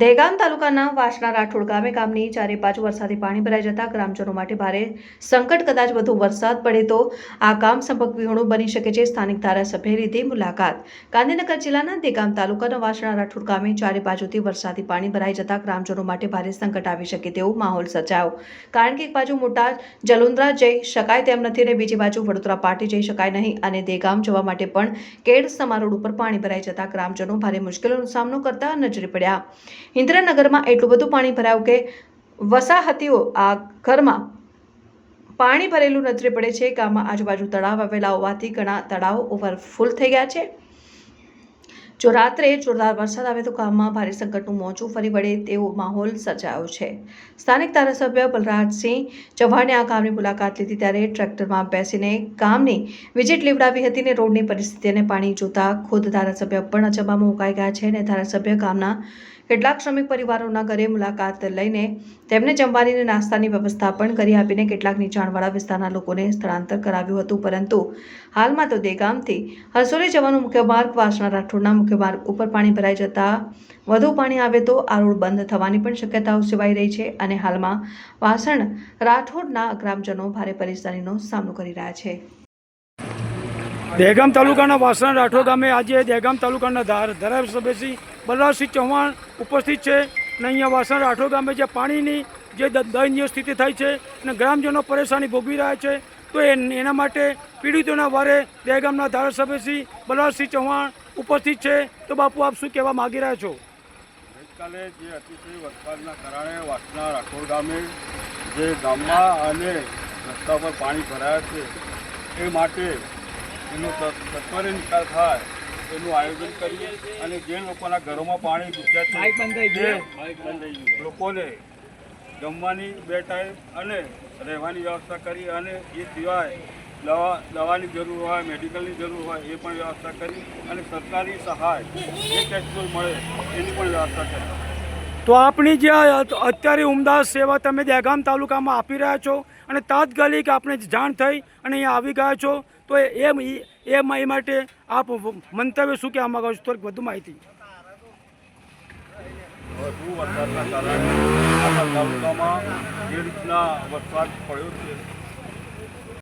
દહેગામ તાલુકાના વાસણા રાઠોડ ગામે ગામની ચારે બાજુ વરસાદી પાણી ભરાઈ જતા ગ્રામજનો માટે ભારે સંકટ, કદાચ વધુ વરસાદ પડે તો આ ગામ સંપર્ક બની શકે છે. સ્થાનિક ધારાસભ્ય લીધી મુલાકાત. ગાંધીનગર જિલ્લાના દેગામ તાલુકાના વાસણા રાઠોડ ગામે ચારે બાજુથી વરસાદી પાણી ભરાઈ જતા ગ્રામજનો માટે ભારે સંકટ આવી શકે તેવો માહોલ સર્જાયો. કારણ કે એક બાજુ મોટા જલુંદ્રા જઈ શકાય તેમ નથી અને બીજી બાજુ વડોદરા પાર્ટી જઈ શકાય નહીં અને દેગામ જવા માટે પણ કેડ સમારોડ ઉપર પાણી ભરાઈ જતા ગ્રામજનો ભારે મુશ્કેલીનો સામનો કરતા નજરે પડ્યા. ઇન્દ્રનગરમાં એટલું બધું પાણી ભરાયું કે વસાહતીઓ આ ઘરમાં પાણી ભરેલું નજરે પડે છે. ગામમાં આજુબાજુ તળાવ આવેલા હોવાથી ઘણા તળાવો ઓવરફુલ થઈ ગયા છે. જો રાત્રે જોરદાર વરસાદ આવે તો ગામમાં ભારે સંકટનું મોજું ફરી વળે તેવો માહોલ સર્જાયો છે. સ્થાનિક ધારાસભ્ય બલરાજસિંહ ચૌહાણે આ ગામની મુલાકાત લીધી ત્યારે ટ્રેક્ટરમાં બેસીને ગામની વિઝિટ લેવડાવી હતી ને રોડની પરિસ્થિતિ અને પાણી જોતા ખુદ ધારાસભ્ય પણ અચંબામાં મુકાઈ ગયા છે અને ધારાસભ્ય ગામના કેટલાક શ્રમિક પરિવારોના ઘરે મુલાકાત લઈને તેમને જમવાની અને નાસ્તાની વ્યવસ્થા પણ કરી આપીને કેટલાક નીચાણવાળા વિસ્તારના લોકોને સ્થળાંતર કરાવ્યું હતું. પરંતુ હાલમાં તો દેગામથી હરસોલી જવાનો મુખ્ય માર્ગ વાસણા રાઠોડના મુખ્ય માર્ગ ઉપર પાણી ભરાઈ જતા વધુ પાણી આવે તો આ રોડ બંધ થવાની પણ શક્યતાઓ સેવાઈ રહી છે અને હાલમાં વાસણ રાઠોડના ગ્રામજનો ભારે પરેશાનીનો સામનો કરી રહ્યા છે. દહેગામ તાલુકાના વાસણ રાઠોડ ગામે આજે દહેગામ તાલુકાના ધાર ધારાસભ્ય શ્રી બલરાજસિંહ ચૌહાણ ઉપસ્થિત છે અને અહીંયા વાસણ રાઠોડ ગામે જે પાણીની જે દયનીય સ્થિતિ થઈ છે અને ગ્રામજનો પરેશાની ભોગવી રહ્યા છે, તો એના માટે પીડિતોના વારે દહેગામના ધારાસભ્ય શ્રી બલરાજસિંહ ચૌહાણ ઉપસ્થિત છે. તો બાપુ, આપ શું કહેવા માગી રહ્યા છો? ગઈકાલે જે અતિશય વરસાદના કારણે વાસણા રાઠોડ ગામે જે ગામમાં અને રસ્તા પર પાણી ભરાયા છે, એ માટે એનો તત્પરે નિકાલ થાય એનું આયોજન કરીએ અને જે લોકોના ઘરોમાં પાણી ઘૂસ્યા છે લોકોને જમવાની બે ટાઈમ અને રહેવાની વ્યવસ્થા કરી અને એ સિવાય દવા દવાની જરૂર હોય મેડિકલની જરૂર હોય એ પણ વ્યવસ્થા કરી અને સરકારી સહાય જે ટેક્સફુલ મળે એની પણ વ્યવસ્થા કરી. તો આપણી જે અત્યારે ઉમદા સેવા તમે દહેગામ તાલુકામાં આપી રહ્યા છો અને તાત્કાલિક આપણે જાણ થઈ અને અહીંયા આવી ગયા છો. તો એ એ એ માટે આપ મંતવ્ય શું કહેવા માગો છો? થોડીક વધુ માહિતી. વરસાદના કારણે તાલુકામાં જે રીતના વરસાદ પડ્યો છે